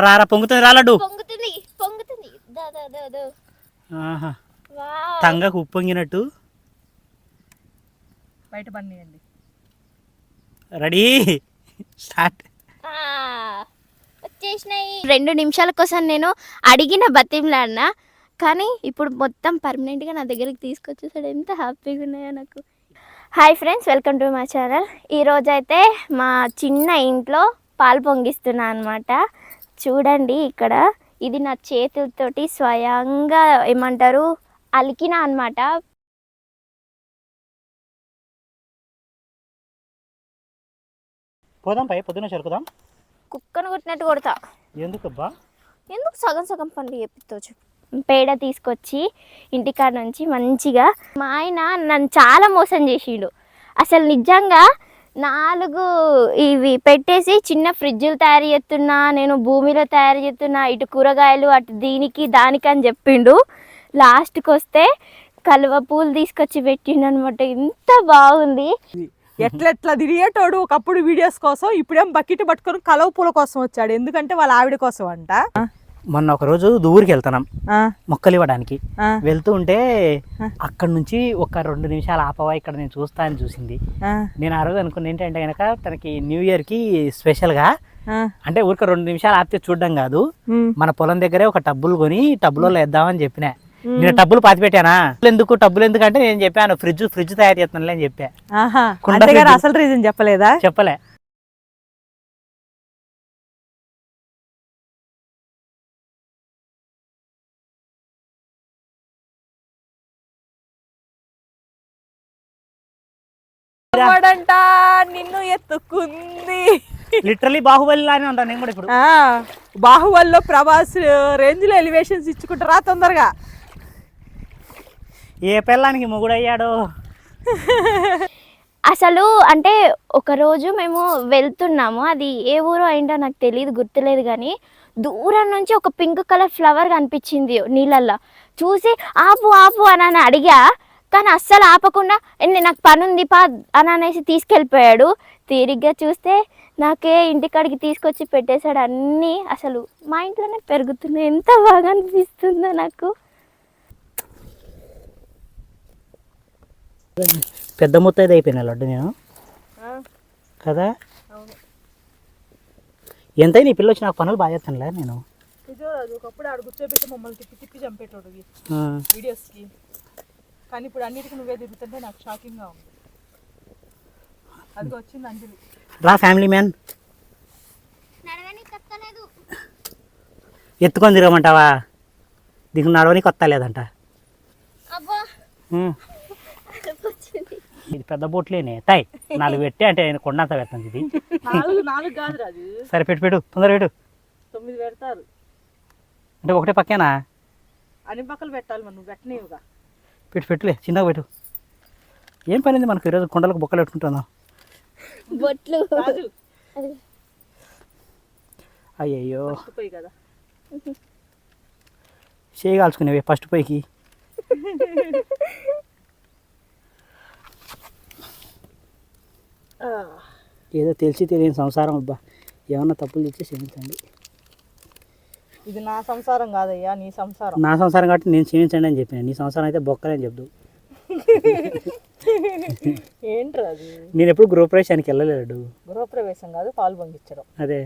రారా పొంగుతుంది రా లడ్డు. పొంగుతుంది పొంగుతుంది. దా దా దా దా. ఆహా. వావ్. తంగకు ఉప్పొంగినట్టు బయట పనియండి రెడీ. స్టార్ట్. ఆ, వచ్చేసినాయి. రెండు నిమిషాల కోసం నేను అడిగిన బతిమలాడినా కానీ ఇప్పుడు మొత్తం పర్మనెంట్గా నా దగ్గరికి తీసుకొచ్చేసాడు. ఎంత హ్యాపీగా ఉన్నాయో నాకు. Hi friends welcome to my channel ఈరోజు అయితే మా చిన్న ఇంట్లో పాలు పొంగిస్తున్నా అనమాట చూడండి ఇక్కడ. ఇది నా చేతులతోటి స్వయంగా ఏమంటారు? అలికిన అనమాట పోదాం పై పొద్దున చెరుకుదాం కుక్కను కొట్టినట్టు కొడతా. ఎందుకబ్బా? ఎందుకు సగం సగం పనులు చెప్పిచ్చు పేడ తీసుకొచ్చి ఇంటికాడ నుంచి మంచిగా మా ఆయన నన్ను చాలా మోసం చేసిండు. అసలు నిజంగా నాలుగు ఇవి పెట్టేసి చిన్న ఫ్రిడ్జ్లు తయారు చేస్తున్నా నేను భూమిలో తయారు చేస్తున్నా ఇటు కూరగాయలు అటు దీనికి దానికి అని చెప్పిండు. లాస్ట్కి వస్తే కలువ పూలు తీసుకొచ్చి పెట్టిండు అనమాట ఎంత బాగుంది. ఎట్లెట్లా తిరిగేటోడు ఒకప్పుడు వీడియోస్ కోసం ఇప్పుడేం బకెట్ పట్టుకొని కలవ పూల కోసం వచ్చాడు. ఎందుకంటే వాళ్ళ ఆవిడ కోసం అంట మొన్న ఒక రోజు ఊరికి వెళ్తున్నాం. మొక్కలు ఇవ్వడానికి. వెళ్తూ ఉంటే అక్కడ నుంచి ఒక రెండు నిమిషాలు ఆపవా ఇక్కడ నేను చూస్తా అని చూసింది. నేను ఆ రోజు అనుకున్న ఏంటంటే కనుక తనకి న్యూ ఇయర్కి స్పెషల్గా ఆ, అంటే ఊరికే రెండు నిమిషాలు ఆపితే చూడడం కాదు. మన పొలం దగ్గరే ఒక టబ్బులు కొని టబ్బులో వేద్దామని చెప్పిన. నేను టబ్బులు పాతి పెట్టానా? ఎందుకు టబ్బులు ఎందుకు అంటే నేను చెప్పాను ఫ్రిడ్జ్ ఫ్రిడ్జ్ తయారు చేస్తున్నానులే అని చెప్పా. అసలు రీజన్ చెప్పలేదా? చెప్పలే. వాడంట నిన్ను ఎత్తుకుంది. లిటరలీ బాహుబలి లానే ఉంటాను నేను కూడా ఇప్పుడు. ఆ, బాహుబలిలో ప్రభాస్ రేంజ్లో ఎలివేషన్స్ ఇచ్చుకుంటారా తొందరగా. ఏ పిల్లానికి మొగుడయ్యాడో. అసలు అంటే ఒక రోజు మేము వెళ్తున్నాము. అది ఏ ఊరో ఏంటో నాకు తెలియదు గుర్తులేదు కానీ దూరం నుంచి ఒక పింక్ కలర్ ఫ్లవర్ కనిపించింది నీళ్ళల్లో. చూసి ఆపు ఆపు అని అని అడిగా. కానీ అస్సలు ఆపకుండా "ఏంది, నాకు పని ఉంది పా అని అనేసి తీసుకెళ్ళిపోయాడు. తీరిగ్గా చూస్తే నాకే ఇంటికాడికి తీసుకొచ్చి పెట్టేశాడు అన్నీ అసలు మా ఇంట్లోనే పెరుగుతున్నాయి. ఎంత బాగా అనిపిస్తుందో నాకు. పెద్ద ముత్తైదు అయిపోయినా లడ్డు నేను? కదా? ఎంతైనా ఈ పిల్ల వచ్చి నాకు పనులు బాగా చేస్తానులే నేను. ఒకప్పుడు ఆడు కూర్చోబెట్టి మమ్మల్ని తిప్పి తిప్పి చంపేటోడు ఆ, వీడియోస్కి కానీ ఇప్పుడు అన్నిటికీ నువ్వే తిరుగుతుంటే నాకు షాకింగ్గా ఉంది. అది వచ్చింది అంజలి. రా ఫ్యామిలీ మ్యాన్. ఎత్తుకొని తిరగమంటావా? దీనికి నడవని కొత్త లేదంట. ఇది పెద్ద బోట్లేనే. తాయ్ నాలుగు పెట్టి అంటే ఆయన కొండంత పెడుతుంది ఇది. నాలుగు నాలుగు కాదు రాజు సరే పెట్టు పెట్టు తొందర పెట్టు. తొమ్మిది పెడతారు. అంటే ఒకటే పక్కేనా? అన్ని పక్కలు పెట్టాలి మనం నువ్వు పెట్టనివుగా పెట్టు పెట్టులే చిన్నగా పెట్టు. ఏం పనింది మనకు? ఈరోజు కొండలకు బొక్కలు పెట్టుకుంటున్నాం బొట్లు. అయ్యయ్యో. పోయి కదా. చేయి కాల్చుకునేవి ఫస్ట్ పైకి ఏదో తెలిసి తెలియని సంసారం అబ్బా. ఏమన్నా తప్పులు తెచ్చి క్షమించండి. ఇది నా సంసారం కాదయ్యా నీ సంసారం. నా సంసారం కాబట్టి నేను క్షమించండి అని చెప్పిన. నీ సంసారం అయితే బొక్కలని చెప్దు. ఏంటి రాజు నేను ఎప్పుడు గృహప్రవేశానికి వెళ్ళలేడు గృహప్రవేశం కాదు పాలు పొంగించడం అదే.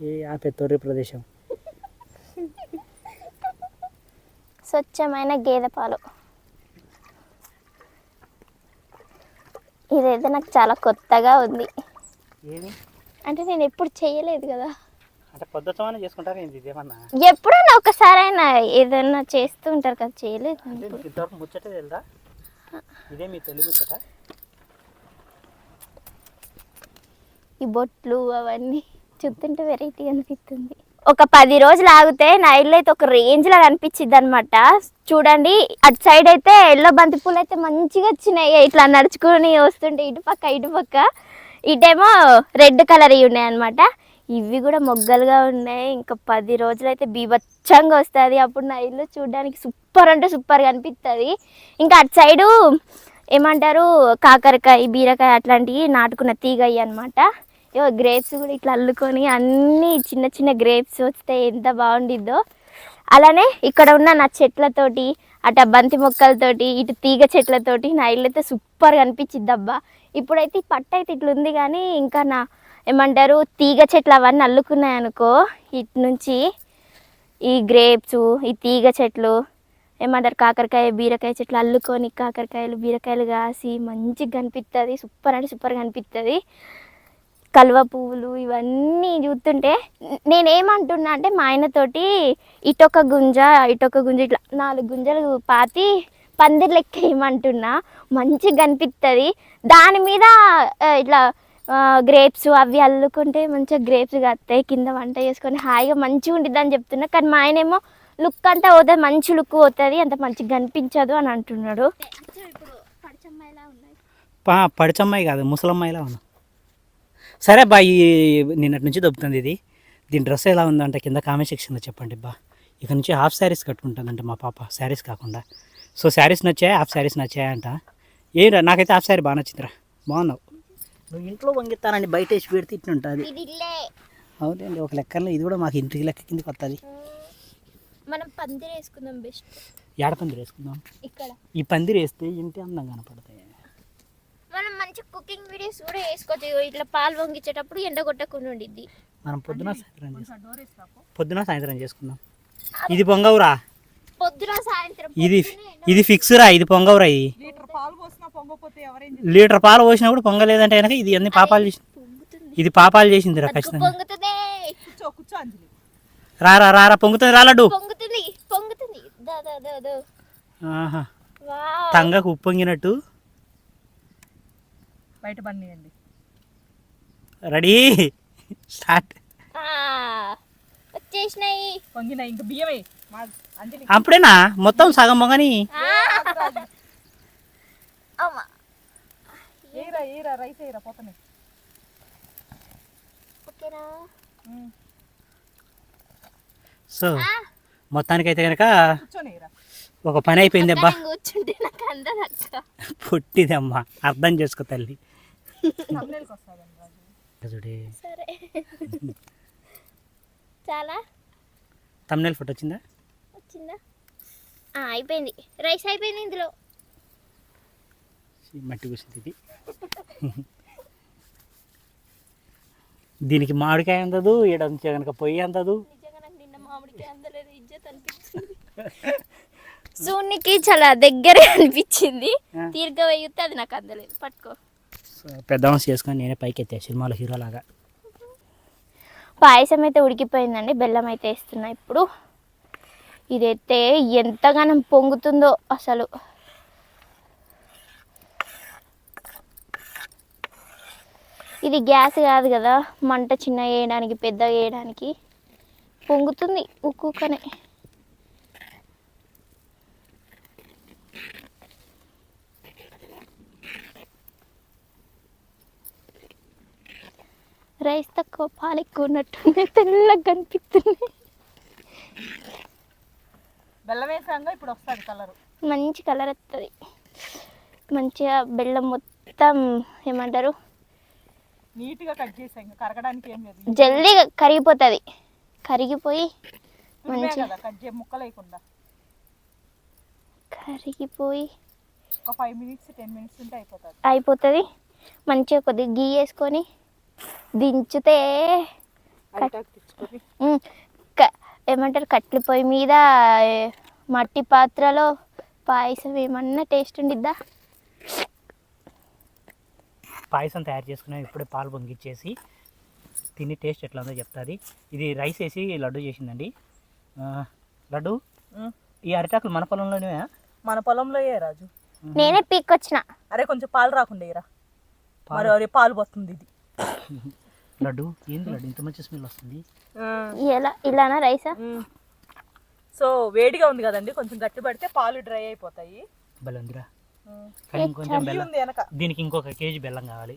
ఏ ఆ పెత్తోరి ప్రదేశం. స్వచ్ఛమైన గేదె పాలు. ఇదైతే నాకు చాలా కొత్తగా ఉంది. అంటే నేను ఎప్పుడు చేయలేదు కదా. అంటే పొద్దుతమని చేసుకుంటారు ఏంది ఇదేమన్నా? ఎప్పుడైనా ఒకసారైనా ఏదైనా చేస్తూ ఉంటారు కదా చేయలేదు నేను అంటే ఎప్పుడు. మీకు ఇంతవరకు ముచ్చటే తెలుదా? ఇదే మీ తొలి ముచ్చట? ఈ బొట్లు అవన్నీ చూస్తుంటే వెరైటీ అనిపిస్తుంది. ఒక పది రోజులు ఆగితే నా ఇల్లు అయితే ఒక రేంజ్ లా కనిపించింది అనమాట చూడండి అటు సైడ్ అయితే ఎల్లో బంతి పూలు అయితే మంచిగా వచ్చినాయి. ఇట్లా నడుచుకొని వస్తుంటే ఇటు పక్క ఇటు పక్క ఇటేమో రెడ్ కలర్ ఇవి ఉన్నాయి అనమాట ఇవి కూడా మొగ్గలుగా ఉన్నాయి. ఇంకా పది రోజులైతే బీభత్సంగా వస్తుంది. అప్పుడు నా ఇల్లు చూడడానికి సూపర్ అంటే సూపర్గా అనిపిస్తుంది ఇంకా అటు సైడు ఏమంటారు? కాకరకాయ బీరకాయ అట్లాంటివి నాటుకున్న తీగయ్యి అనమాట ఇగో గ్రేప్స్ కూడా ఇట్లా అల్లుకొని అన్ని చిన్న చిన్న గ్రేప్స్ వస్తే ఎంత బాగుండిద్దో. అలానే ఇక్కడ ఉన్న నా చెట్లతోటి అటు బంతి మొక్కలతోటి ఇటు తీగ చెట్లతోటి నా ఇల్లు అయితే సూపర్గా కనిపించిద్దబ్బా ఇప్పుడైతే పట్టు పట్ట అయితే ఇట్లా ఉంది కానీ ఇంకా నా ఏమంటారు తీగ చెట్లు అవన్నీ అల్లుకున్నాయి అనుకో ఇటు నుంచి ఈ గ్రేప్స్ ఈ తీగ చెట్లు ఏమంటారు కాకరకాయ బీరకాయ చెట్లు అల్లుకొని కాకరకాయలు బీరకాయలు కాసి మంచిగా కనిపిస్తుంది సూపర్ అంటే సూపర్గా కనిపిస్తుంది కలువ పువ్వులు ఇవన్నీ చూస్తుంటే నేనేమంటున్నా అంటే మా ఆయనతోటి ఇటొక గుంజ ఇటొక గుంజ ఇట్లా నాలుగు గుంజలు పాతి పందిరి లెక్క వేయమంటున్నా మంచిగా కనిపిస్తుంది దాని మీద ఇట్లా గ్రేప్స్ అవి అల్లుకుంటే మంచిగా గ్రేప్స్ కత్తాయి కింద వంట చేసుకొని హాయిగా మంచిగా ఉంటుంది అని చెప్తున్నా. కానీ మా ఆయన ఏమో లుక్ అంతా పోతుంది మంచి లుక్ పోతుంది అంత మంచిగా కనిపించదు అని అంటున్నాడు. పా పడిచమ్మాయి కాదు ముసలమ్మాయిలా ఉన్నా సరే బా ఈ నిన్నటి నుంచి దొబ్బుతుంది ఇది. దీని డ్రెస్ ఎలా ఉందంటే కింద కామెంట్ సెక్షన్లో చెప్పండి బా. ఇక నుంచి హాఫ్ శారీస్ కట్టుకుంటుందంట మా పాప శారీస్ కాకుండా. సో శారీస్ నచ్చాయా? హాఫ్ శారీస్ నచ్చాయంట ఏంరా నాకైతే హాఫ్ శారీ బాగా నచ్చిందిరా. బాగున్నావు. నువ్వు ఇంట్లో వంగిస్తానండి బయట వేసి పెడితే ఇట్లా ఉంటుంది. ఇది ఇల్లే అవునండి ఒక లెక్కలో ఇది కూడా మాకు ఇంటికి లెక్క కిందకి వస్తుంది మనం పందిరి వేసుకుందాం బెస్ట్. ఏడ పందిరి వేసుకుందాం? ఇక్కడ. ఈ పందిరి వేస్తే ఇంటి అందం కనపడతాయి. మనం మంచి కుకింగ్ వీడియోస్ కూడా వేసుకోవచ్చు. ఇట్లా పాలు పొంగించేటప్పుడు ఎండ కొట్టకుండా ఉండిద్ది. మనం పొద్దున సాయంత్రం పొద్దున సాయంత్రం చేసుకుందాం. ఇది పొంగవురా? పొద్దున సాయంత్రం ఇది ఇది ఫిక్స్ రా ఇది పొంగవురా ఇది లీటర్ పాలు పోసినా పొంగపోతే ఎవరేం లీటర్ పాలు పోసినప్పుడు పొంగలేదంటే కనుక ఇది అన్ని పాపాలు చేసి ఇది పాపాలు చేసింది రా ఖచ్చితంగా. అంజలి. రారా రారా పొంగుతుంది రా లడ్డు. పొంగుతుంది పొంగుతుంది. దా దా దా దా. ఆహా. వావ్. తంగకు ఉప్పొంగినట్టు బయట బన్నీయండి రెడీ. స్టార్ట్. వచ్చేసినాయి. పొంగిన ఇంక బియ్యమే. అప్పుడేనా? మొత్తం సగం మొగని? సో మొత్తానికైతే కనుక ఒక పని అయిపోయింది అబ్బా. పుట్టిదమ్మా అర్థం చేసుకో తల్లి. చాలా? తమ్నేల్ ఫోటో వచ్చిందా? వచ్చిందా? అయిపోయింది. రైస్ అయిపోయింది ఇందులో. మట్టి కూసింది ఇది. దీనికి మామిడికాయ అందదు ఈడ నుంచి కనుక పొయ్యి అందదు. నిజంగా నాకు నిన్న మామిడికి అందలేదు ఇజ్జత్ అనిపించింది. సూనికి చాలా దగ్గర అనిపించింది. ఆ. తీరిగ్గా వేయితే అది నాకు అందలేదు. పట్టుకో. పెద్ద చేసుకొని నేనే పైకి ఎత్తా సినిమాలో హీరో లాగా పాయసం అయితే ఉడికిపోయిందండి బెల్లం అయితే వేస్తున్నా ఇప్పుడు. ఇదైతే ఎంతగానం పొంగుతుందో అసలు. ఇది గ్యాస్ కాదు కదా మంట చిన్న వేయడానికి పెద్ద వేయడానికి పొంగుతుంది ఉక్కుకనే రైస్ తక్కువ పాలు ఎక్కువ ఉన్నట్టుంది తెల్లగా కనిపిస్తుంది బెల్లం వేసాక ఇప్పుడు వస్తుంది కలర్. మంచి కలర్ వస్తుంది మంచిగా బెల్లం మొత్తం ఏమంటారు? నీట్గా కట్ చేసా ఇంకా కరగడానికి ఏం లేదు. జల్దీగా కరిగిపోతుంది. కరిగిపోయి మంచిగా కట్ వేయకుండా కరిగిపోయి ఒక ఫైవ్ మినిట్స్ టెన్ మినిట్స్ ఉంటే అయిపోతుంది. అయిపోతుంది. మంచిగా కొద్దిగా గీ వేసుకొని దించితే ఏమంటారు? కట్ల పొయ్యి మీద మట్టి పాత్రలో పాయసం ఏమన్నా టేస్ట్ ఉండిద్దా? పాయసం తయారు చేసుకున్నాం ఇప్పుడే పాలు పొంగిచ్చేసి తిని టేస్ట్ ఎట్లా ఉందో చెప్తుంది. ఇది రైస్ వేసి లడ్డు చేసిందండి. లడ్డు. ఈ అరిటాకులు మన పొలంలోనే మన పొలంలో ఏ రాజు? నేనే పీక్కొచ్చిన. అరే కొంచెం పాలు రాకుండా ఏరా. మరి అరే పాలు పోతుంది ఇది. లడ్డు? ఏంది లడ్డు? ఇంత మంచి స్మెల్ వస్తుంది. ఎలా ఇలానా రైసా? సో వేడిగా ఉంది కదండి కొంచెం గట్టి పడితే పాలు డ్రై అయిపోతాయి. ఉమ్. కానీ నెయ్యి బెల్లం ఉంది వెనక. దీనికి ఇంకొక కేజీ బెల్లం కావాలి.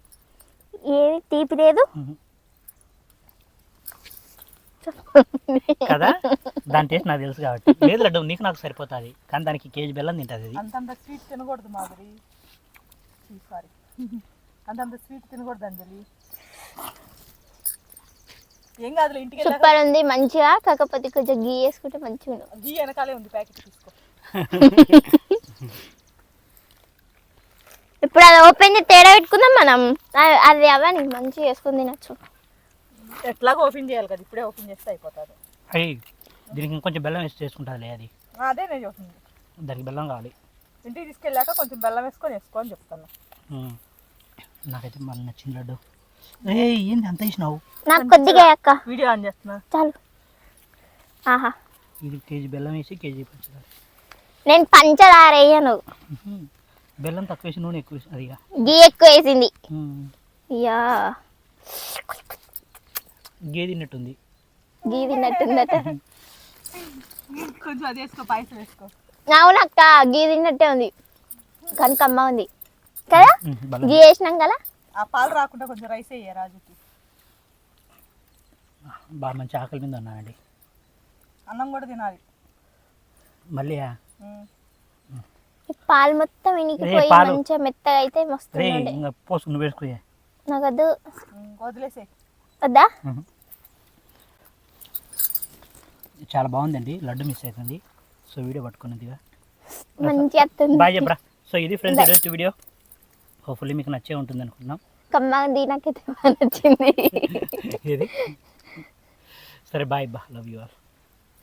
ఏది? తీపి లేదు? కదా? దాని టేస్ట్ నాకు తెలుసు కాబట్టి. లేదు లడ్డు నీకు నాకు సరిపోతుంది. కానీ దానికి కేజీ బెల్లం తింటుంది అది. అంతంత స్వీట్ తినకూడదు మాదిరి సారీ అంతంత స్వీట్ తినకూడదు అంజలి. ఏం కాదులే ఇంటికి వెళ్ళాక సూపర్ ఉంది మంచిగా. కాకపోతే కొంచెం గీ వేసుకుంటే మంచిగా ఉంది. గీ వెనకాలే ఉంది ప్యాకెట్ తీసుకో. ఇప్పుడు అది ఓపెన్ చేసి తేడా పెట్టుకుందాం మనం. అది అవని మంచిగా వేసుకుని తినచ్చు. ఎట్లాగో ఓపెన్ చేయాలి కదా ఇప్పుడే ఓపెన్ చేస్తే అయిపోతుంది. అయ్యి దీనికి ఇంకొంచెం బెల్లం వేసి చేసుకుంటుందిలే అది. అదే నేను చెప్తుంది దానికి బెల్లం కావాలి. ఇంటికి తీసుకెళ్ళాక కొంచెం బెల్లం వేసుకొని వేసుకో అని చెప్తాను. నాకైతే మళ్ళీ నచ్చింది లడ్డు. ఏంది అంత వేసినావు నాకు కొద్దిగా అక్క. వీడియో ఆన్ చేస్తున్నా. చాలు. ఆహా. ఇది కేజీ బెల్లం వేసి కేజీ పంచదార. నేను పంచదార వేయను. బెల్లం తక్కువ వేసి నూనె ఎక్కువ అది. గీ ఎక్కువ వేసింది. యా. గే తిన్నట్టుంది. గీ తిన్నట్టుందట. కొంచెం అది వేసుకో పాయసం వేసుకో. అవునక్క గీ తిన్నట్టే ఉంది. కనకమ్మ ఉంది. కదా? గీ వేసినాం కదా? ఆ పాలు రాకుండా కొంచెం రైస్ వేయ రాజుకి. బాగా మంచి ఆకలి మీద ఉన్నానండి అన్నం కూడా తినాలి. మళ్ళీ పాలు మొత్తం ఇనికిపోయి. మంచిగా మెత్తగా అయితే మస్తు ఇంకా పోసుకు నువ్వు వేసుకోయే నాకు వద్దు వదిలేసే. వద్దా? చాలా బాగుందండి లడ్డు మిస్ అవుతుంది. సో వీడియో పట్టుకున్నదిగా మంచిగా బాయ్ చెప్పరా. సో ఇది ఫ్రెండ్స్ ఈరోజు వీడియో. హోప్ఫుల్లీ మీకు నచ్చే ఉంటుంది అనుకున్నాం కమ్మ నాకైతే నచ్చింది. సరే బాయ్ బా. Love you all